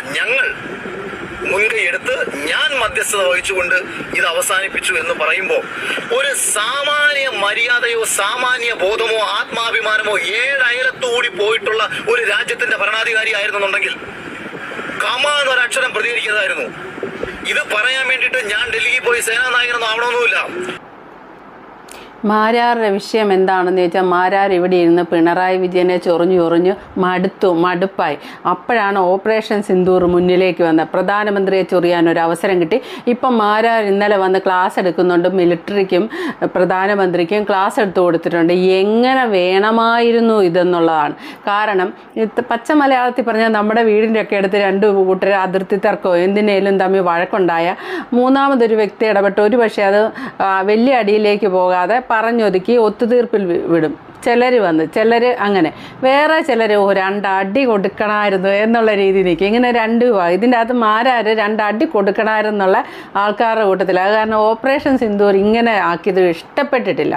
ഞങ്ങൾ മുൻകൈ എടുത്ത് ഞാൻ മധ്യസ്ഥത വഹിച്ചുകൊണ്ട് ഇത് അവസാനിപ്പിച്ചു എന്ന് പറയുമ്പോൾ ഒരു സാമാന്യ മര്യാദയോ സാമാന്യ ബോധമോ ആത്മാഭിമാനമോ ഏഴയലത്തുകൂടി പോയിട്ടുള്ള ഒരു രാജ്യത്തിന്റെ ഭരണാധികാരി ആയിരുന്നുണ്ടെങ്കിൽ കമ എന്നൊരക്ഷരം പ്രതികരിക്കുന്നതായിരുന്നു. ഇത് പറയാൻ വേണ്ടിയിട്ട് ഞാൻ ഡൽഹിയിൽ പോയി സേനാനായകനൊന്നും ആവണമെന്നുമില്ല. മാരാറുടെ വിഷയം എന്താണെന്ന് ചോദിച്ചാൽ മാരാർ ഇവിടെ ഇരുന്ന് പിണറായി വിജയനെ ചൊറിഞ്ഞു ചൊറിഞ്ഞു മടുത്തു മടുപ്പായി. അപ്പോഴാണ് ഓപ്പറേഷൻ സിന്ദൂർ മുന്നിലേക്ക് വന്നത്. പ്രധാനമന്ത്രിയെ ചൊറിയാൻ ഒരു അവസരം കിട്ടി. ഇപ്പം മാരാർ ഇന്നലെ വന്ന് ക്ലാസ് എടുക്കുന്നുണ്ട്. മിലിറ്ററിക്കും പ്രധാനമന്ത്രിക്കും ക്ലാസ് എടുത്തു കൊടുത്തിട്ടുണ്ട്. എങ്ങനെ വേണമായിരുന്നു ഇതെന്നുള്ളതാണ്. കാരണം പച്ച മലയാളത്തിൽ പറഞ്ഞാൽ നമ്മുടെ വീടിന്റെ ഒക്കെ അടുത്ത് രണ്ട് കൂട്ടർ അതിർത്തി തർക്കമോ എന്തിനേലും തമ്മിൽ വഴക്കുണ്ടായ മൂന്നാമതൊരു വ്യക്തി ഇടപെട്ട് ഒരു പക്ഷേ അത് വലിയ അടിയിലേക്ക് പോകാതെ പറഞ്ഞൊതുക്കി ഒത്തുതീർപ്പിൽ വിടും. ചിലർ വന്ന് ചിലർ അങ്ങനെ. വേറെ ചിലർ ഓ രണ്ടടി കൊടുക്കണമായിരുന്നു എന്നുള്ള രീതി നിൽക്കും ഇങ്ങനെ രണ്ട് വിഭാഗം. ഇതിന്റെ അകത്ത് രണ്ട് രണ്ടടി കൊടുക്കണമായിരുന്നുള്ള ആൾക്കാരുടെ കൂട്ടത്തിൽ അത് കാരണം ഓപ്പറേഷൻ സിന്ദൂർ ഇങ്ങനെ ആക്കിയത് ഇഷ്ടപ്പെട്ടിട്ടില്ല.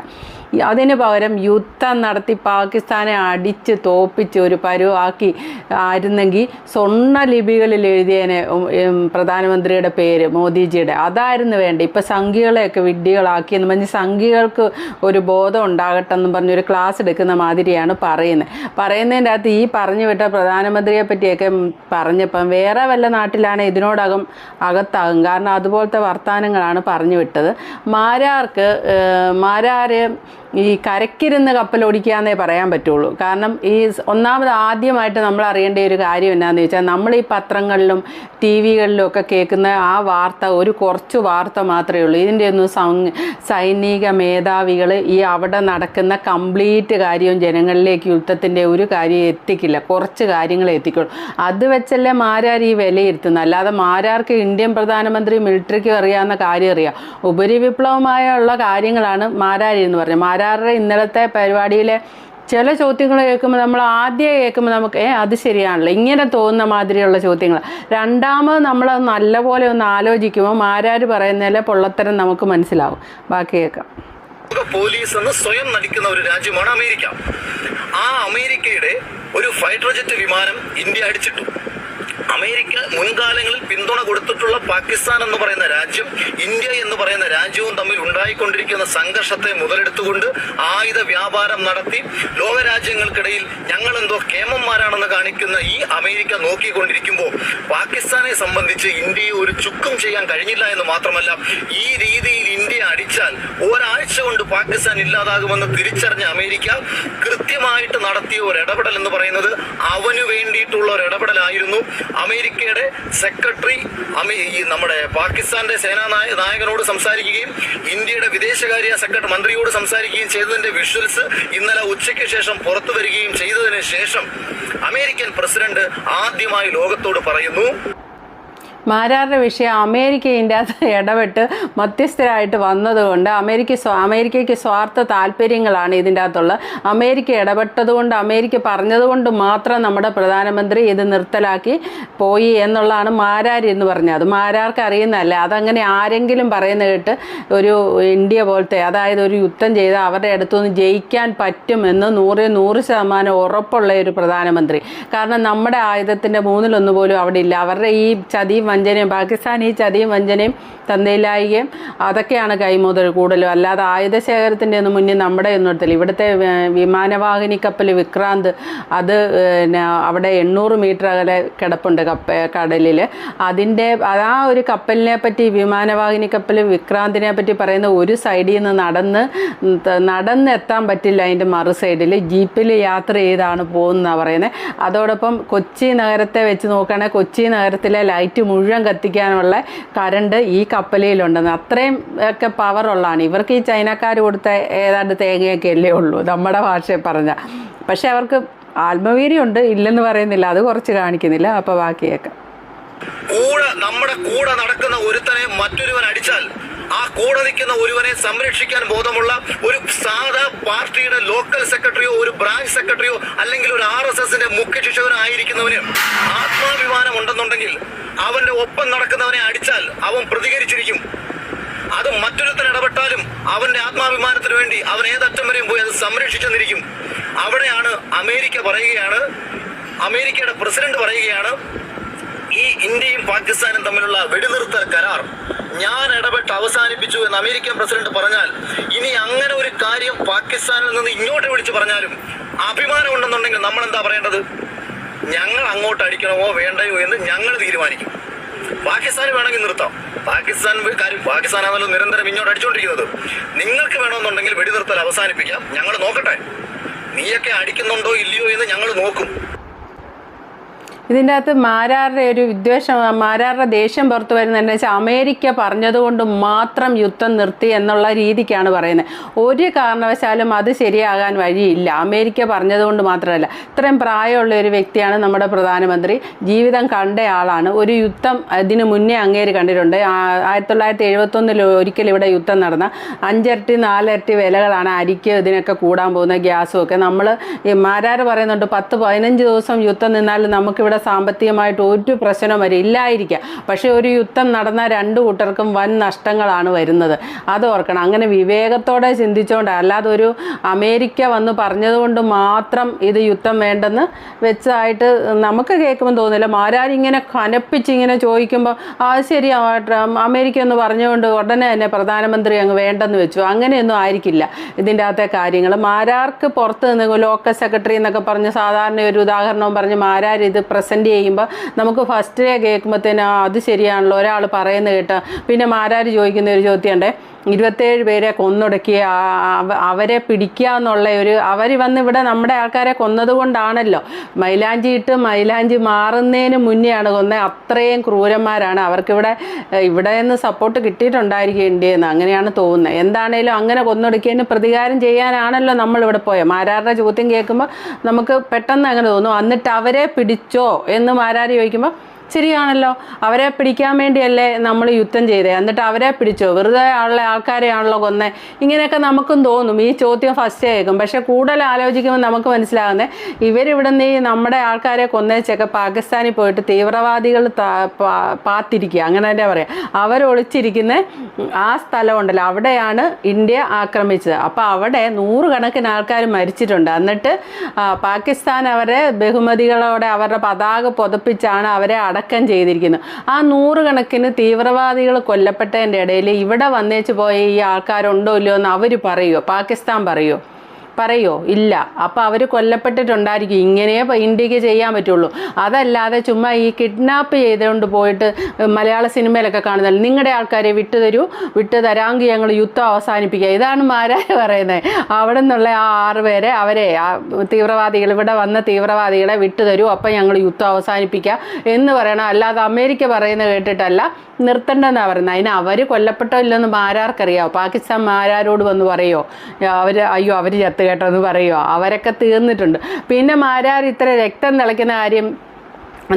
അതിന് പകരം യുദ്ധം നടത്തി പാകിസ്ഥാനെ അടിച്ച് തോപ്പിച്ച് ഒരു പരുവാക്കി ആയിരുന്നെങ്കിൽ സ്വർണ ലിപികളിൽ എഴുതിയതിനെ പ്രധാനമന്ത്രിയുടെ പേര് മോദിജിയുടെ. അതായിരുന്നു വേണ്ട ഇപ്പം സംഖ്യകളെയൊക്കെ വിഡ്ഢികളാക്കി എന്ന് പറഞ്ഞ് സംഖ്യകൾക്ക് ഒരു ബോധം ഉണ്ടാകട്ടെ എന്ന് പറഞ്ഞൊരു ക്ലാസ് എടുക്കുന്ന മാതിരിയാണ് പറയുന്നത്. പറയുന്നതിന്റെ അകത്ത് ഈ പറഞ്ഞു വിട്ട പ്രധാനമന്ത്രിയെ പറ്റിയൊക്കെ പറഞ്ഞപ്പം വേറെ വല്ല നാട്ടിലാണ് ഇതിനോടകം അകത്താകും. കാരണം അതുപോലത്തെ വർത്തമാനങ്ങളാണ് പറഞ്ഞു വിട്ടത്. മാരാർക്ക് മാരാര് ഈ കരക്കിരുന്ന് കപ്പലോടിക്കുക എന്നേ പറയാൻ പറ്റുള്ളൂ. കാരണം ഈ ഒന്നാമത് ആദ്യമായിട്ട് നമ്മൾ അറിയേണ്ട ഒരു കാര്യം എന്നാന്ന് വെച്ചാൽ നമ്മൾ ഈ പത്രങ്ങളിലും ടി വികളിലും ഒക്കെ കേൾക്കുന്ന ആ വാർത്ത ഒരു കുറച്ച് വാർത്ത മാത്രമേ ഉള്ളൂ. ഇതിന്റെ ഒന്നും സൈനിക മേധാവികൾ ഈ അവിടെ നടക്കുന്ന കംപ്ലീറ്റ് കാര്യവും ജനങ്ങളിലേക്ക് യുദ്ധത്തിന്റെ ഒരു കാര്യം എത്തിക്കില്ല. കുറച്ച് കാര്യങ്ങൾ എത്തിക്കുള്ളൂ. അത് വെച്ചല്ലേ മാരാർ ഈ വിലയിരുത്തുന്നത് അല്ലാതെ മാരാർക്ക് ഇന്ത്യൻ പ്രധാനമന്ത്രി മിലിറ്ററിക്കും അറിയാവുന്ന കാര്യം അറിയാം. ഉപരിവിപ്ലവമായുള്ള കാര്യങ്ങളാണ് മാരാരി എന്ന് പറഞ്ഞത്. മാരാറുടെ ഇന്നലത്തെ പരിപാടിയിലെ ചില ചോദ്യങ്ങൾ കേൾക്കുമ്പോൾ നമ്മൾ ആദ്യം കേൾക്കുമ്പോൾ നമുക്ക് ഏ അത് ശരിയാണല്ലോ. ഇങ്ങനെ തോന്നുന്ന മാതിരിയുള്ള ചോദ്യങ്ങൾ രണ്ടാമത് നമ്മൾ നല്ലപോലെ ഒന്ന് ആലോചിക്കുമ്പോൾ മാരാർ പറയുന്നതിലെ പൊള്ളത്തരം നമുക്ക് മനസ്സിലാവും. ബാക്കി കേൾക്കാം. പോലീസ് എന്ന് സ്വയം നടിക്കുന്ന ഒരു രാജ്യമാണ് അമേരിക്ക. ആ അമേരിക്കയുടെ ഒരു ഫൈറ്റർ ജെറ്റ് വിമാനം ഇന്ത്യ അടിച്ചിട്ടു. അമേരിക്ക മുൻകാലങ്ങളിൽ പിന്തുണ കൊടുത്തിട്ടുള്ള പാകിസ്ഥാൻ എന്ന് പറയുന്ന രാജ്യം ഇന്ത്യ എന്ന് പറയുന്ന രാജ്യവും തമ്മിൽ ഉണ്ടായിക്കൊണ്ടിരിക്കുന്ന സംഘർഷത്തെ മുതലെടുത്തുകൊണ്ട് ആയുധ വ്യാപാരം നടത്തി ലോകരാജ്യങ്ങൾക്കിടയിൽ ഞങ്ങൾ എന്തോ കേമന്മാരാണെന്ന് കാണിക്കുന്ന ഈ അമേരിക്ക നോക്കിക്കൊണ്ടിരിക്കുമ്പോൾ പാകിസ്ഥാനെ സംബന്ധിച്ച് ഇന്ത്യയെ ഒരു ചുക്കും ചെയ്യാൻ കഴിഞ്ഞില്ല എന്ന് മാത്രമല്ല ഈ രീതിയിൽ ഇന്ത്യ അടിച്ചാൽ ഒരാഴ്ച കൊണ്ട് പാകിസ്ഥാൻ ഇല്ലാതാകുമെന്ന് തിരിച്ചറിഞ്ഞ അമേരിക്ക കൃത്യമായിട്ട് നടത്തിയ ഒരു ഇടപെടൽ എന്ന് പറയുന്നത് അവന് വേണ്ടിയിട്ടുള്ള ഒരു ഇടപെടലായിരുന്നു. അമേരിക്കയുടെ സെക്രട്ടറി നമ്മുടെ പാകിസ്ഥാന്റെ സേനാ നായകനോട് സംസാരിക്കുകയും ഇന്ത്യയുടെ വിദേശകാര്യ സെക്രട്ടറി മന്ത്രിയോട് സംസാരിക്കുകയും ചെയ്തതിന്റെ വിഷ്വൽസ് ഇന്നലെ ഉച്ചയ്ക്ക് ശേഷം പുറത്തു വരികയും ചെയ്തതിന് ശേഷം അമേരിക്കൻ പ്രസിഡന്റ് ആദ്യമായി ലോകത്തോട് പറയുന്നു മാരാറുടെ വിഷയം അമേരിക്ക ഇതിന്റെ അകത്ത് ഇടപെട്ട് മധ്യസ്ഥരായിട്ട് വന്നതുകൊണ്ട് അമേരിക്ക അമേരിക്കയ്ക്ക് സ്വാർത്ഥ താല്പര്യങ്ങളാണ് ഇതിന്റെ അകത്തുള്ള. അമേരിക്ക ഇടപെട്ടതുകൊണ്ട് അമേരിക്ക പറഞ്ഞതുകൊണ്ട് മാത്രം നമ്മുടെ പ്രധാനമന്ത്രി ഇത് നിർത്തലാക്കി പോയി എന്നുള്ളതാണ് മാരാർ എന്ന് പറഞ്ഞത്. അത് മാരാർക്ക് അറിയുന്നതല്ല. അതങ്ങനെ ആരെങ്കിലും പറയുന്ന കേട്ട് ഒരു ഇന്ത്യ പോലത്തെ അതായത് ഒരു യുദ്ധം ചെയ്ത് അവരുടെ അടുത്തുനിന്ന് ജയിക്കാൻ പറ്റുമെന്ന് നൂറ് നൂറ് ശതമാനം ഉറപ്പുള്ള ഒരു പ്രധാനമന്ത്രി. കാരണം നമ്മുടെ ആയുധത്തിന്റെ മൂന്നിലൊന്ന് പോലും അവിടെ ഇല്ല. അവരുടെ ഈ ചതിയും വഞ്ചനയും പാകിസ്ഥാൻ ഈ ചതിയും വഞ്ചനയും തന്നയിലായികയും അതൊക്കെയാണ് കൈമുതൽ കൂടുതലും. അല്ലാതെ ആയുധ ശേഖരത്തിന്റെ ഒന്നും മുന്നിൽ നമ്മുടെ ഒന്നും എടുത്തില്ല. ഇവിടുത്തെ വിമാനവാഹിനി കപ്പൽ വിക്രാന്ത് അത് അവിടെ എണ്ണൂറ് മീറ്റർ അകലെ കിടപ്പുണ്ട് കപ്പ കടലിൽ അതിന്റെ ആ ഒരു കപ്പലിനെ പറ്റി വിമാനവാഹിനി കപ്പൽ വിക്രാന്തിനെ പറ്റി പറയുന്ന ഒരു സൈഡിൽ നിന്ന് നടന്ന് നടന്നെത്താൻ പറ്റില്ല അതിന്റെ മറു സൈഡിൽ ജീപ്പിൽ യാത്ര ചെയ്താണ് പോകുന്നതാണ് പറയുന്നത് അതോടൊപ്പം കൊച്ചി നഗരത്തെ വെച്ച് നോക്കുകയാണെങ്കിൽ കൊച്ചി നഗരത്തിലെ ലൈറ്റ് മുഴുവൻ കത്തിക്കാനുള്ള കറണ്ട് ഈ കപ്പലിലുണ്ടെന്ന്. അത്രയും ഒക്കെ പവറുള്ളതാണ് ഇവർക്ക് ഈ ചൈനക്കാർ കൊടുത്ത ഏതാണ്ട് തേങ്ങയൊക്കെ അല്ലേ ഉള്ളൂ. നമ്മുടെ ഭാഷയിൽ പറഞ്ഞാൽ പക്ഷെ അവർക്ക് ആത്മവീര്യമുണ്ട്. ഇല്ലെന്ന് പറയുന്നില്ല. അത് കുറച്ച് കാണിക്കുന്നില്ല. അപ്പോൾ ബാക്കിയൊക്കെ. കൂടെ നമ്മുടെ കൂടെ നടക്കുന്ന ഒരുത്തനെ മറ്റൊരുവൻ അടിച്ചാൽ ആ കൂടെ നിൽക്കുന്ന ഒരുവനെ സംരക്ഷിക്കാൻ ബോധമുള്ള ഒരു സാധാ പാർട്ടിയുടെ ലോക്കൽ സെക്രട്ടറിയോ ഒരു ബ്രാഞ്ച് സെക്രട്ടറിയോ അല്ലെങ്കിൽ ഒരു ആർ എസ് എസിന്റെ മുഖ്യ ശിക്ഷകനോ ആയിരിക്കുന്നവന് ആത്മാഭിമാനം ഉണ്ടെന്നുണ്ടെങ്കിൽ അവന്റെ ഒപ്പം നടക്കുന്നവനെ അടിച്ചാൽ അവൻ പ്രതികരിച്ചിരിക്കും. അത് മറ്റൊരുത്തൻ ഇടപെട്ടാലും അവന്റെ ആത്മാഭിമാനത്തിന് വേണ്ടി അവൻ ഏതറ്റം വരെയും പോയി അത് സംരക്ഷിച്ചെന്നിരിക്കും. അവിടെയാണ് അമേരിക്ക പറയുകയാണ് അമേരിക്കയുടെ പ്രസിഡന്റ് പറയുകയാണ് ഈ ഇന്ത്യയും പാകിസ്ഥാനും തമ്മിലുള്ള വെടിനിർത്തൽ കരാർ ഞാൻ ഇടപെട്ട് അവസാനിപ്പിച്ചു എന്ന് അമേരിക്കൻ പ്രസിഡന്റ് പറഞ്ഞാൽ ഇനി അങ്ങനെ ഒരു കാര്യം പാകിസ്ഥാനിൽ നിന്ന് ഇങ്ങോട്ട് വിളിച്ചു പറഞ്ഞാലും അഭിമാനം ഉണ്ടെന്നുണ്ടെങ്കിൽ നമ്മൾ എന്താ പറയേണ്ടത്? ഞങ്ങൾ അങ്ങോട്ട് അടിക്കണമോ വേണ്ടയോ എന്ന് ഞങ്ങൾ തീരുമാനിക്കും. പാകിസ്ഥാൻ വേണമെങ്കിൽ നിർത്താം. പാകിസ്ഥാൻ കാര്യം പാകിസ്ഥാനാണല്ലോ നിരന്തരം ഇങ്ങോട്ട് അടിച്ചുകൊണ്ടിരിക്കുന്നത് നിങ്ങൾക്ക് വേണമെന്നുണ്ടെങ്കിൽ വെടിനിർത്തൽ അവസാനിപ്പിക്കാം. ഞങ്ങൾ നോക്കട്ടെ. നീയൊക്കെ അടിക്കുന്നുണ്ടോ ഇല്ലയോ എന്ന് ഞങ്ങൾ നോക്കും. ഇതിന്റെ അകത്ത് മാരാറുടെ ഒരു വിദ്വേഷം മാരാറുടെ ദേഷ്യം പുറത്തു വരുന്നതെന്ന് വെച്ചാൽ അമേരിക്ക പറഞ്ഞതുകൊണ്ട് മാത്രം യുദ്ധം നിർത്തി എന്നുള്ള രീതിക്കാണ് പറയുന്നത്. ഒരു കാരണവശാലും അത് ശരിയാകാൻ വഴിയില്ല. അമേരിക്ക പറഞ്ഞതുകൊണ്ട് മാത്രമല്ല. ഇത്രയും പ്രായമുള്ള ഒരു വ്യക്തിയാണ് നമ്മുടെ പ്രധാനമന്ത്രി. ജീവിതം കണ്ട ആളാണ്. ഒരു യുദ്ധം ഇതിന് മുന്നേ അങ്ങേര് കണ്ടിട്ടുണ്ട്. ആയിരത്തി തൊള്ളായിരത്തി എഴുപത്തൊന്നിൽ ഒരിക്കൽ ഇവിടെ യുദ്ധം നടന്ന. അഞ്ചരട്ടി നാലരട്ടി വിലകളാണ് അരിക്ക് ഇതിനൊക്കെ കൂടാൻ പോകുന്ന ഗ്യാസും ഒക്കെ. നമ്മൾ മാരാർ പറയുന്നുണ്ട് പത്ത് പതിനഞ്ച് ദിവസം യുദ്ധം നിന്നാൽ നമുക്കിവിടെ സാമ്പത്തികമായിട്ട് ഒരു പ്രശ്നം വരും ഇല്ലായിരിക്കാം. പക്ഷേ ഒരു യുദ്ധം നടന്ന രണ്ട് കൂട്ടർക്കും വൻ നഷ്ടങ്ങളാണ് വരുന്നത്. അത് ഓർക്കണം. അങ്ങനെ വിവേകത്തോടെ ചിന്തിച്ചുകൊണ്ട് അല്ലാതെ ഒരു അമേരിക്ക വന്ന് പറഞ്ഞതുകൊണ്ട് മാത്രം ഇത് യുദ്ധം വേണ്ടെന്ന് വെച്ചായിട്ട് നമുക്ക് കേൾക്കുമ്പോൾ തോന്നില്ല. മാരാരിങ്ങനെ കനപ്പിച്ച് ഇങ്ങനെ ചോദിക്കുമ്പോൾ ആ ശരി അമേരിക്ക എന്ന് പറഞ്ഞുകൊണ്ട് ഉടനെ തന്നെ പ്രധാനമന്ത്രി അങ്ങ് വേണ്ടെന്ന് വെച്ചു. അങ്ങനെയൊന്നും ആയിരിക്കില്ല ഇതിന്റെ അകത്തെ കാര്യങ്ങൾ മാരാർക്ക് പുറത്ത് നിന്ന് ലോക്കൽ സെക്രട്ടറി എന്നൊക്കെ പറഞ്ഞ് സാധാരണ ഒരു ഉദാഹരണവും പറഞ്ഞ് മാരാർ ഇത് പ്രസന്റ് ചെയ്യുമ്പോൾ നമുക്ക് ഫസ്റ്റ് ഡേ ആ അത് ശരിയാണല്ലോ ഒരാൾ പറയുന്നത് കേട്ടോ. പിന്നെ മാരാർ ചോദിക്കുന്ന ഒരു ചോദ്യമുണ്ടേ. ഇരുപത്തേഴ് പേരെ കൊന്നൊടുക്കി അവരെ പിടിക്കുക എന്നുള്ള ഒരു അവർ വന്ന് ഇവിടെ നമ്മുടെ ആൾക്കാരെ കൊന്നതുകൊണ്ടാണല്ലോ. മൈലാഞ്ചി ഇട്ട് മൈലാഞ്ചി മാറുന്നതിന് മുന്നെയാണ് കൊന്നത് അത്രയും ക്രൂരന്മാരാണ്. അവർക്കിവിടെ ഇവിടെ നിന്ന് സപ്പോർട്ട് കിട്ടിയിട്ടുണ്ടായിരിക്കും ഇന്ത്യയെന്ന് അങ്ങനെയാണ് തോന്നുന്നത്. എന്താണേലും അങ്ങനെ കൊന്നൊടുക്കിയതിന് പ്രതികാരം ചെയ്യാനാണല്ലോ നമ്മളിവിടെ പോയത് മാരാരുടെ ചോദ്യം കേൾക്കുമ്പോൾ നമുക്ക് പെട്ടെന്ന് അങ്ങനെ തോന്നും. എന്നിട്ട് അവരെ പിടിച്ചോ? എന്ന് മാരാരി ചോദിക്കുമ്പോൾ ശരിയാണല്ലോ അവരെ പിടിക്കാൻ വേണ്ടിയല്ലേ നമ്മൾ യുദ്ധം ചെയ്തേ. എന്നിട്ട് അവരെ പിടിച്ചോ? വെറുതെ ഉള്ള ആൾക്കാരെയാണല്ലോ കൊന്നെ. ഇങ്ങനെയൊക്കെ നമുക്കും തോന്നും. ഈ ചോദ്യം ഫസ്റ്റ് കേൾക്കും. പക്ഷെ കൂടുതൽ ആലോചിക്കുമ്പോൾ നമുക്ക് മനസ്സിലാകുന്നത് ഇവരിവിടെ നിന്ന് നമ്മുടെ ആൾക്കാരെ കൊന്നേച്ചൊക്കെ പാകിസ്ഥാനിൽ പോയിട്ട് തീവ്രവാദികൾ പാത്തിരിക്കുക. അങ്ങനെ തന്നെ പറയാം. അവരൊളിച്ചിരിക്കുന്ന ആ സ്ഥലമുണ്ടല്ലോ അവിടെയാണ് ഇന്ത്യ ആക്രമിച്ചത്. അപ്പോൾ അവിടെ നൂറുകണക്കിന് ആൾക്കാർ മരിച്ചിട്ടുണ്ട്. എന്നിട്ട് പാകിസ്ഥാൻ അവരെ ബഹുമതികളോടെ അവരുടെ പതാക പുതപ്പിച്ചാണ് അവരെ അടക്കം ചെയ്തിരിക്കുന്നു. ആ നൂറുകണക്കിന് തീവ്രവാദികൾ കൊല്ലപ്പെട്ടതിന്റെ ഇടയിൽ ഇവിടെ വന്നേച്ച് പോയ ഈ ആൾക്കാരുണ്ടോ ഇല്ലയോ എന്ന് അവർ പറയുമോ പാകിസ്ഥാൻ പറയുമോ പറയോ? ഇല്ല. അപ്പോൾ അവർ കൊല്ലപ്പെട്ടിട്ടുണ്ടായിരിക്കും. ഇങ്ങനെയേ ഇപ്പൊ ഇന്ത്യയ്ക്ക് ചെയ്യാൻ പറ്റുള്ളൂ. അതല്ലാതെ ചുമ്മാ ഈ കിഡ്നാപ്പ് ചെയ്തുകൊണ്ട് പോയിട്ട് മലയാള സിനിമയിലൊക്കെ കാണുന്നില്ല നിങ്ങളുടെ ആൾക്കാരെ വിട്ടു തരൂ വിട്ടു തരാമെങ്കിൽ ഞങ്ങൾ യുദ്ധം അവസാനിപ്പിക്കുക. ഇതാണ് മാരായ പറയുന്നത് അവിടെ നിന്നുള്ള ആ ആറ് പേരെ അവരെ ആ തീവ്രവാദികൾ ഇവിടെ വന്ന തീവ്രവാദികളെ വിട്ടു തരൂ. അപ്പം ഞങ്ങൾ യുദ്ധം അവസാനിപ്പിക്കുക എന്ന് പറയണം. അല്ലാതെ അമേരിക്ക പറയുന്നത് കേട്ടിട്ടല്ല നിർത്തണ്ടെന്നാണ് പറയുന്നത്. അതിന് അവർ കൊല്ലപ്പെട്ടോ ഇല്ലെന്ന് മാരാർക്കറിയാമോ പാകിസ്ഥാൻ മാരാരോട് വന്ന് പറയോ? അവർ അയ്യോ അവർ ചത്ത് കേട്ടോ എന്ന് പറയുമോ അവരൊക്കെ തീർന്നിട്ടുണ്ട്. പിന്നെ മാരാർ ഇത്ര രക്തം തിളയ്ക്കുന്ന കാര്യം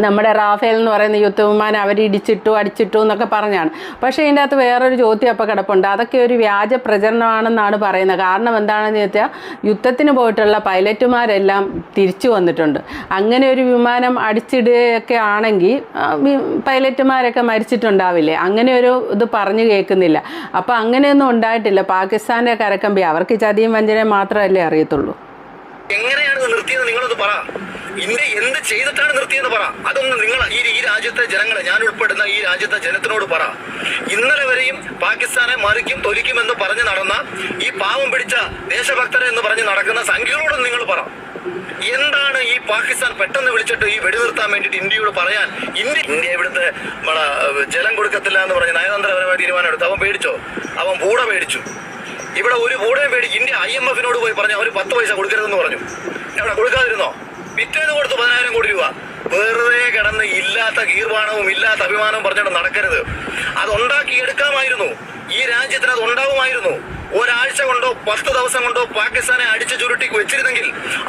നമ്മുടെ റാഫേൽ എന്ന് പറയുന്ന യുദ്ധവിമാനം അവർ ഇടിച്ചിട്ടു അടിച്ചിട്ടു എന്നൊക്കെ പറഞ്ഞാണ്. പക്ഷേ ഇതിന്റെ അകത്ത് വേറൊരു ചോദ്യം അപ്പോൾ കിടപ്പുണ്ട്. അതൊക്കെ ഒരു വ്യാജ പ്രചരണമാണെന്നാണ് പറയുന്നത്. കാരണം എന്താണെന്ന് ചോദിച്ചാൽ യുദ്ധത്തിന് പോയിട്ടുള്ള പൈലറ്റുമാരെല്ലാം തിരിച്ചു വന്നിട്ടുണ്ട്. അങ്ങനെ ഒരു വിമാനം അടിച്ചിടുകയൊക്കെ ആണെങ്കിൽ പൈലറ്റുമാരൊക്കെ മരിച്ചിട്ടുണ്ടാവില്ലേ? അങ്ങനെ ഒരു ഇത് പറഞ്ഞു കേൾക്കുന്നില്ല. അപ്പോൾ അങ്ങനെയൊന്നും ഉണ്ടായിട്ടില്ല. പാകിസ്ഥാന്റെ കരക്കമ്പി. അവർക്ക് ചതിയും വഞ്ചനയും മാത്രമല്ലേ അറിയത്തുള്ളൂ. എങ്ങനെയാണ് നിർത്തിയത് നിങ്ങളത് പറ. ഇന്ത്യ എന്ത് ചെയ്തിട്ടാണ് നിർത്തിയെന്ന് പറ. അതൊന്ന് നിങ്ങൾ ഈ ഈ രാജ്യത്തെ ജനങ്ങളെ ഞാൻ ഉൾപ്പെടുന്ന ഈ രാജ്യത്തെ ജനത്തിനോട് പറ. ഇന്നലെ വരെയും പാകിസ്ഥാനെ മറിക്കും തൊലിക്കുമെന്ന് പറഞ്ഞ് നടന്ന ഈ പാവം പിടിച്ച ദേശഭക്തരെ എന്ന് പറഞ്ഞ് നടക്കുന്ന സംഖ്യകളോട് നിങ്ങൾ പറ. എന്താണ് ഈ പാകിസ്ഥാൻ പെട്ടെന്ന് വിളിച്ചിട്ട് ഈ വെടിനിർത്താൻ വേണ്ടിയിട്ട് ഇന്ത്യയോട് പറയാൻ? ഇന്ത്യ ഇന്ത്യ ഇവിടുത്തെ നമ്മളെ ജലം കൊടുക്കത്തില്ല എന്ന് പറഞ്ഞ് നയതന്ത്രപരമായ തീരുമാനം എടുത്തു അവൻ പേടിച്ചോ? അവൻ കൂടെ പേടിച്ചു. ഇവിടെ ഒരു കൂടെ പേടിച്ച് ഇന്ത്യ ഐ എം എഫിനോട് പോയി പറഞ്ഞു അവർ പത്ത് പൈസ കൊടുക്കരുതെന്ന് പറഞ്ഞു എവിടെ കൊടുക്കാതിരുന്നോ പിറ്റേന്ന് കൊടുത്തു പതിനായിരം കോടി രൂപ വെറുതെ കിടന്ന് ഗീർവാണവും ഇല്ലാത്ത അഭിമാനവും പറഞ്ഞുകൊണ്ട് നടക്കരുത്. അത് ഉണ്ടാക്കി എടുക്കാമായിരുന്നു. ഈ രാജ്യത്തിന് അത് ഉണ്ടാവുമായിരുന്നു. ഒരാഴ്ച കൊണ്ടോ പത്ത് ദിവസം കൊണ്ടോ പാകിസ്ഥാനെ അടിച്ചു ചുരുട്ടി വെച്ചിരുന്നെങ്കിൽ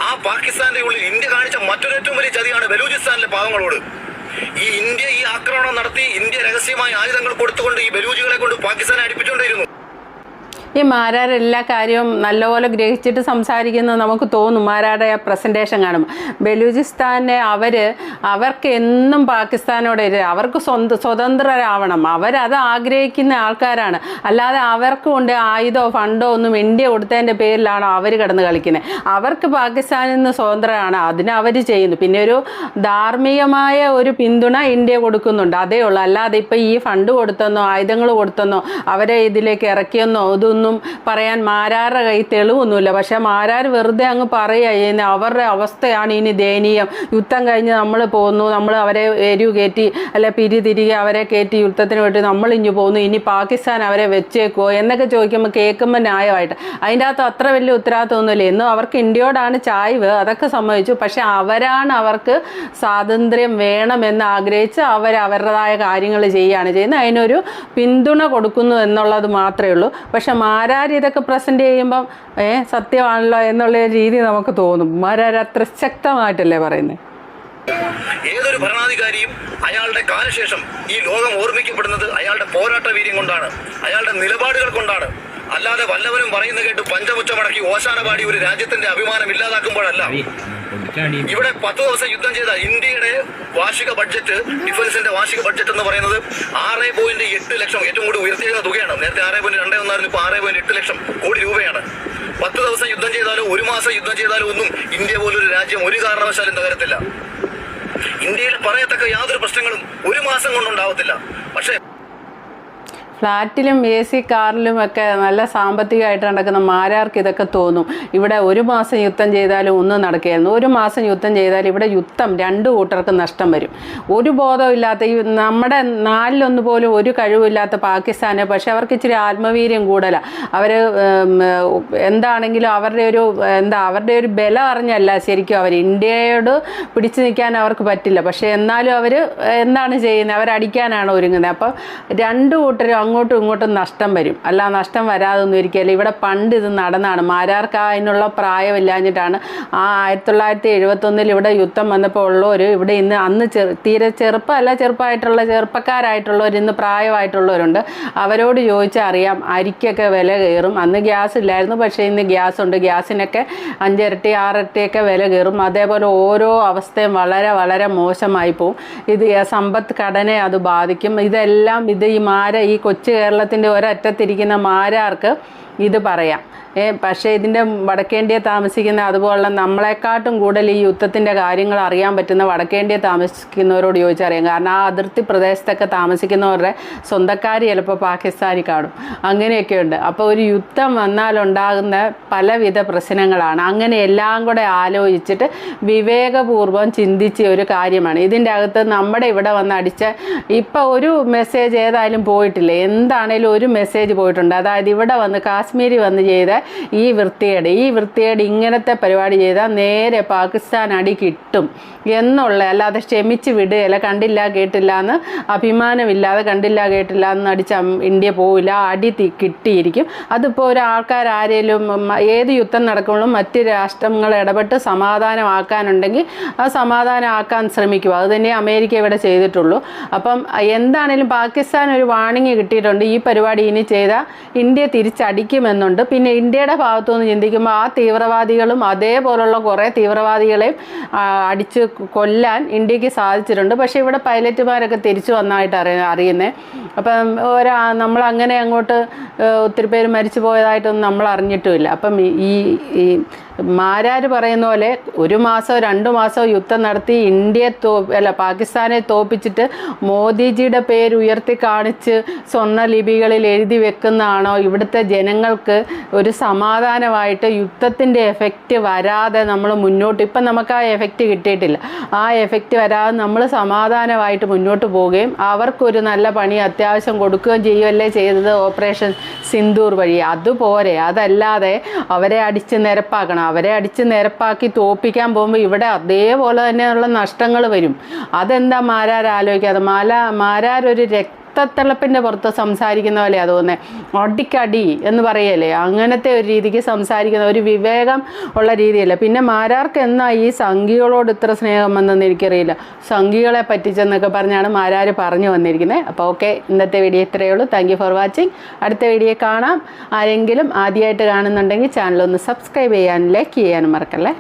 ആ പാകിസ്ഥാന്റെ ഉള്ളിൽ ഇന്ത്യ കാണിച്ച മറ്റൊരു ഏറ്റവും വലിയ ചതിയാണ് ബലൂചിസ്ഥാനിലെ പാവങ്ങളോട്. ഈ ഇന്ത്യ ഈ ആക്രമണം നടത്തി ഇന്ത്യ രഹസ്യമായി ആയുധങ്ങൾ കൊടുത്തുകൊണ്ട് ഈ ബലൂജികളെ കൊണ്ട് പാകിസ്ഥാനെ അടിപ്പിച്ചുകൊണ്ടിരുന്നു ഈ മാരാർ എല്ലാ കാര്യവും നല്ലപോലെ ഗ്രഹിച്ചിട്ട് സംസാരിക്കുന്നത് നമുക്ക് തോന്നും മാരാരുടെ പ്രസന്റേഷൻ കാണുമ്പോൾ ബലൂചിസ്ഥാനെ അവർ അവർക്ക് എന്നും പാകിസ്ഥാനോട് അവർക്ക് സ്വന്ത സ്വതന്ത്രരാവണം. അവരത് ആഗ്രഹിക്കുന്ന ആൾക്കാരാണ്. അല്ലാതെ അവർക്ക് കൊണ്ട് ആയുധോ ഫണ്ടോ ഒന്നും ഇന്ത്യ കൊടുത്തതിന്റെ പേരിലാണോ അവർ കിടന്ന് കളിക്കുന്നത് അവർക്ക് പാകിസ്ഥാനിൽ നിന്ന് സ്വതന്ത്രമാണ് അതിന് അവർ ചെയ്യുന്നു. പിന്നെ ഒരു ധാർമ്മികമായ ഒരു പിന്തുണ ഇന്ത്യ കൊടുക്കുന്നുണ്ട്. അതേ ഉള്ളൂ. അല്ലാതെ ഇപ്പം ഈ ഫണ്ട് കൊടുത്തെന്നോ ആയുധങ്ങൾ കൊടുത്തെന്നോ അവരെ ഇതിലേക്ക് ഇറക്കിയെന്നോ ഇതൊന്നും പറയാൻ മാരാരുടെ കൈ തെളിവൊന്നുമില്ല. പക്ഷേ മാരാർ വെറുതെ അങ്ങ് പറയുക അവരുടെ അവസ്ഥയാണ് ഇനി ദയനീയം. യുദ്ധം കഴിഞ്ഞ് നമ്മൾ പോകുന്നു നമ്മൾ അവരെ എരിവ് കയറ്റി അല്ലെ പിരി തിരികെ അവരെ കയറ്റി യുദ്ധത്തിന് വേണ്ടി നമ്മൾ ഇഞ്ഞു പോകുന്നു ഇനി പാകിസ്ഥാൻ അവരെ വെച്ചേക്കുമോ എന്നൊക്കെ ചോദിക്കുമ്പോൾ കേൾക്കുമ്പോൾ ന്യായമായിട്ട്. അതിന്റെ അകത്ത് അത്ര വലിയ ഉത്തരവാദിത്തമൊന്നുമില്ല എന്നും അവർക്ക് ഇന്ത്യയോടാണ് ചായ്വ് അതൊക്കെ സമ്മതിച്ചു. പക്ഷെ അവരാണ് അവർക്ക് സ്വാതന്ത്ര്യം വേണമെന്ന് ആഗ്രഹിച്ച് അവർ അവരുടേതായ കാര്യങ്ങൾ ചെയ്യുകയാണ് ചെയ്യുന്നത്. അതിനൊരു പിന്തുണ കൊടുക്കുന്നു എന്നുള്ളത് മാത്രമേ ഉള്ളൂ. പക്ഷെ മാരാർ ഇതൊക്കെ പ്രസന്റ് ചെയ്യുമ്പം ഏ സത്യമാണല്ലോ എന്നുള്ള രീതി നമുക്ക് തോന്നും. മാരാർ അത്ര ശക്തമായിട്ടല്ലേ പറയുന്നത് ഏതൊരു ഭരണാധികാരിയും അയാളുടെ കാലശേഷം ഈ ലോകം ഓർമ്മിക്കപ്പെടുന്നത് അയാളുടെ പോരാട്ട വീര്യം കൊണ്ടാണ് അയാളുടെ നിലപാടുകൾ കൊണ്ടാണ്. അല്ലാതെ വല്ലവരും പറയുന്ന കേട്ട് പഞ്ചമുച്ചമടക്കി ഓശാന പാടി ഒരു രാജ്യത്തിന്റെ അഭിമാനം ഇല്ലാതാക്കുമ്പോഴല്ല. ഇവിടെ പത്ത് ദിവസം യുദ്ധം ചെയ്ത ഇന്ത്യയുടെ വാർഷിക ബഡ്ജറ്റ് ഡിഫൻസിന്റെ വാർഷിക ബഡ്ജറ്റ് എന്ന് പറയുന്നത് ആറ് പോയിന്റ് എട്ട് ലക്ഷം ഏറ്റവും കൂടി ഉയർത്തിയിരുന്ന തുകയാണ്. നേരത്തെ ആറ് പോയിന്റ് രണ്ടേ ഒന്നായിരുന്നു ഇപ്പൊ ആറ് പോയിന്റ് എട്ട് ലക്ഷം കോടി രൂപയാണ്. പത്ത് ദിവസം യുദ്ധം ചെയ്താലും ഒരു മാസം യുദ്ധം ചെയ്താലും ഒന്നും ഇന്ത്യ പോലൊരു രാജ്യം ഒരു കാരണവശാലും തകരത്തില്ല. ഇന്ത്യയിൽ പറയത്തക്ക യാതൊരു പ്രശ്നങ്ങളും ഒരു മാസം കൊണ്ടുണ്ടാവത്തില്ല. പക്ഷേ ഫ്ലാറ്റിലും എ സി കാറിലും ഒക്കെ നല്ല സാമ്പത്തികമായിട്ട് നടക്കുന്ന മാരാർക്ക് ഇതൊക്കെ തോന്നും. ഇവിടെ ഒരു മാസം യുദ്ധം ചെയ്താലും ഒന്നും നടക്കുകയായിരുന്നു ഒരു മാസം യുദ്ധം ചെയ്താൽ ഇവിടെ യുദ്ധം രണ്ട് കൂട്ടർക്ക് നഷ്ടം വരും. ഒരു ബോധമില്ലാത്ത ഈ നമ്മുടെ നാലിലൊന്നു പോലും ഒരു കഴിവില്ലാത്ത പാകിസ്ഥാന് പക്ഷെ അവർക്ക് ഇച്ചിരി ആത്മവീര്യം കൂടുതലാണ് അവർ എന്താണെങ്കിലും അവരുടെ ഒരു എന്താ അവരുടെ ഒരു ബലം അറിഞ്ഞല്ല ശരിക്കും അവർ. ഇന്ത്യയോട് പിടിച്ചു നിൽക്കാൻ അവർക്ക് പറ്റില്ല. പക്ഷേ എന്നാലും അവർ എന്താണ് ചെയ്യുന്നത്? അവരടിക്കാനാണ് ഒരുങ്ങുന്നത്. അപ്പം രണ്ട് കൂട്ടരും അങ്ങോട്ടും ഇങ്ങോട്ടും നഷ്ടം വരും. അല്ല നഷ്ടം വരാതൊന്നും ഒരിക്കലും ഇവിടെ പണ്ട് ഇത് നടന്നാണ്. മാരാർക്ക് അതിനുള്ള പ്രായമില്ലാഞ്ഞിട്ടാണ് ആ ആയിരത്തി തൊള്ളായിരത്തി എഴുപത്തൊന്നിൽ ഇവിടെ യുദ്ധം വന്നപ്പോൾ ഉള്ളവർ ഇവിടെ ഇന്ന് അന്ന് ചെറു തീരെ ചെറുപ്പമല്ല ചെറുപ്പമായിട്ടുള്ള ചെറുപ്പക്കാരായിട്ടുള്ളവർ ഇന്ന് പ്രായമായിട്ടുള്ളവരുണ്ട്. അവരോട് ചോദിച്ചാൽ അറിയാം അരിക്കൊക്കെ വില കയറും. അന്ന് ഗ്യാസ് ഇല്ലായിരുന്നു പക്ഷേ ഇന്ന് ഗ്യാസ് ഉണ്ട് ഗ്യാസിനൊക്കെ അഞ്ചിരട്ടി ആറിരട്ടിയൊക്കെ വില കയറും. അതേപോലെ ഓരോ അവസ്ഥയും വളരെ വളരെ മോശമായി പോവും. ഇത് സമ്പത്ത് ഘടനയെ അത് ബാധിക്കും. ഇതെല്ലാം ഇത് ഈ മാര ഈ കൊച്ചു കേരളത്തിന്റെ ഒരറ്റത്തിരിക്കുന്ന മാരാർക്ക് ഇത് പറയാം. പക്ഷേ ഇതിന്റെ വടക്കേണ്ടിയെ താമസിക്കുന്ന അതുപോലെ നമ്മളെക്കാട്ടും കൂടുതൽ ഈ യുദ്ധത്തിന്റെ കാര്യങ്ങൾ അറിയാൻ പറ്റുന്ന വടക്കേണ്ടിയെ താമസിക്കുന്നവരോട് ചോദിച്ചറിയാം. കാരണം ആ അതിർത്തി പ്രദേശത്തൊക്കെ താമസിക്കുന്നവരുടെ സ്വന്തക്കാർ ചിലപ്പോൾ പാകിസ്ഥാനി കാണും. അങ്ങനെയൊക്കെ ഉണ്ട് അപ്പോൾ ഒരു യുദ്ധം വന്നാലുണ്ടാകുന്ന പലവിധ പ്രശ്നങ്ങളാണ്. അങ്ങനെ എല്ലാം കൂടെ ആലോചിച്ചിട്ട് വിവേകപൂർവം ചിന്തിച്ച ഒരു കാര്യമാണ്. ഇതിന്റെ അകത്ത് നമ്മുടെ ഇവിടെ വന്ന് അടിച്ച ഇപ്പോൾ ഒരു മെസ്സേജ് ഏതായാലും പോയിട്ടില്ല. എന്താണേലും ഒരു മെസ്സേജ് പോയിട്ടുണ്ട്. അതായത് ഇവിടെ വന്ന് കാശ്മീരി വന്ന് ചെയ്ത ഈ വൃത്തികേട് ഈ വൃത്തികേട് ഇങ്ങനത്തെ പരിപാടി ചെയ്താൽ നേരെ പാകിസ്ഥാൻ അടി കിട്ടും എന്നുള്ള അല്ലാതെ ക്ഷമിച്ച് വിടുകയല്ല. കണ്ടില്ല കേട്ടില്ല എന്ന് അഭിമാനമില്ലാതെ കണ്ടില്ല കേട്ടില്ല എന്ന് അടിച്ച ഇന്ത്യ പോവില്ല അടി കിട്ടിയിരിക്കും. അതിപ്പോൾ ഒരു ആൾക്കാർ ആരേലും ഏത് യുദ്ധം നടക്കുമ്പോഴും മറ്റ് രാഷ്ട്രങ്ങൾ ഇടപെട്ട് സമാധാനമാക്കാനുണ്ടെങ്കിൽ ആ സമാധാനമാക്കാൻ ശ്രമിക്കും. അത് തന്നെ അമേരിക്ക ഇവിടെ ചെയ്തിട്ടുള്ളൂ. അപ്പം എന്താണേലും പാകിസ്ഥാൻ ഒരു വാണിംഗ് കിട്ടിയിട്ടുണ്ട്. ഈ പരിപാടി ഇനി ചെയ്താൽ ഇന്ത്യ തിരിച്ചടിക്കുമെന്നുണ്ട്. പിന്നെ ഇന്ത്യയുടെ ഭാഗത്തുനിന്ന് ചിന്തിക്കുമ്പോൾ ആ തീവ്രവാദികളും അതേപോലുള്ള കുറേ തീവ്രവാദികളെയും അടിച്ച് കൊല്ലാൻ ഇന്ത്യയ്ക്ക് സാധിച്ചിട്ടുണ്ട്. പക്ഷേ ഇവിടെ പൈലറ്റുമാരൊക്കെ തിരിച്ചു വന്നതായിട്ട് അറിയ അറിയുന്നത് അപ്പം ഒരാ നമ്മൾ അങ്ങനെ അങ്ങോട്ട് ഒത്തിരി പേര് മരിച്ചു പോയതായിട്ടൊന്നും നമ്മൾ അറിഞ്ഞിട്ടുമില്ല അപ്പം ഈ- ഈ പറയുന്ന പോലെ ഒരു മാസമോ രണ്ട് മാസമോ യുദ്ധം നടത്തി ഇന്ത്യയെ തോ അല്ല പാകിസ്ഥാനെ തോപ്പിച്ചിട്ട് മോദിജിയുടെ പേര് ഉയർത്തി കാണിച്ച് സ്വർണ ലിപികളിൽ എഴുതി വെക്കുന്നതാണോ ഇവിടുത്തെ ജനങ്ങൾക്ക് ഒരു സമാധാനമായിട്ട് യുദ്ധത്തിന്റെ എഫക്റ്റ് വരാതെ നമ്മൾ മുന്നോട്ട് ഇപ്പം നമുക്ക് ആ എഫക്റ്റ് കിട്ടിയിട്ടില്ല. ആ എഫക്റ്റ് വരാതെ നമ്മൾ സമാധാനമായിട്ട് മുന്നോട്ട് പോവുകയും അവർക്കൊരു നല്ല പണി അത്യാവശ്യം കൊടുക്കുകയും ചെയ്യുമല്ലേ ചെയ്തത് ഓപ്പറേഷൻ സിന്ദൂർ വഴി. അതുപോലെ അതല്ലാതെ അവരെ അടിച്ച് നിരപ്പാക്കണം. അവരെ അടിച്ച് നിരപ്പാക്കി തോപ്പിക്കാൻ പോകുമ്പോൾ ഇവിടെ അതേപോലെ തന്നെയുള്ള നഷ്ടങ്ങൾ വരും. അതെന്താ മാരാർ ആലോചിക്കാതെ? മാല മാരാരൊരു രക്ത രക്തത്തിളപ്പിന്റെ പുറത്ത് സംസാരിക്കുന്ന പോലെയാണ് തോന്നുന്നത് അടിക്കടി എന്ന് പറയല്ലേ? അങ്ങനത്തെ ഒരു രീതിക്ക് സംസാരിക്കുന്ന ഒരു വിവേകം ഉള്ള രീതിയല്ല. പിന്നെ മാരാർക്ക് എന്നാ ഈ സംഘികളോട് ഇത്ര സ്നേഹം വന്നെന്ന് എനിക്കറിയില്ല. സംഘികളെ പറ്റിച്ചെന്നൊക്കെ പറഞ്ഞാണ് മാരാർ പറഞ്ഞു വന്നിരിക്കുന്നത് അപ്പോൾ ഓക്കെ ഇന്നത്തെ വീഡിയോ ഇത്രയേ ഉള്ളൂ. താങ്ക് ഫോർ വാച്ചിങ് അടുത്ത വീഡിയോ കാണാം. ആരെങ്കിലും ആദ്യമായിട്ട് കാണുന്നുണ്ടെങ്കിൽ ഒന്ന് സബ്സ്ക്രൈബ് ചെയ്യാനും ലൈക്ക് ചെയ്യാനും മറക്കല്ലേ?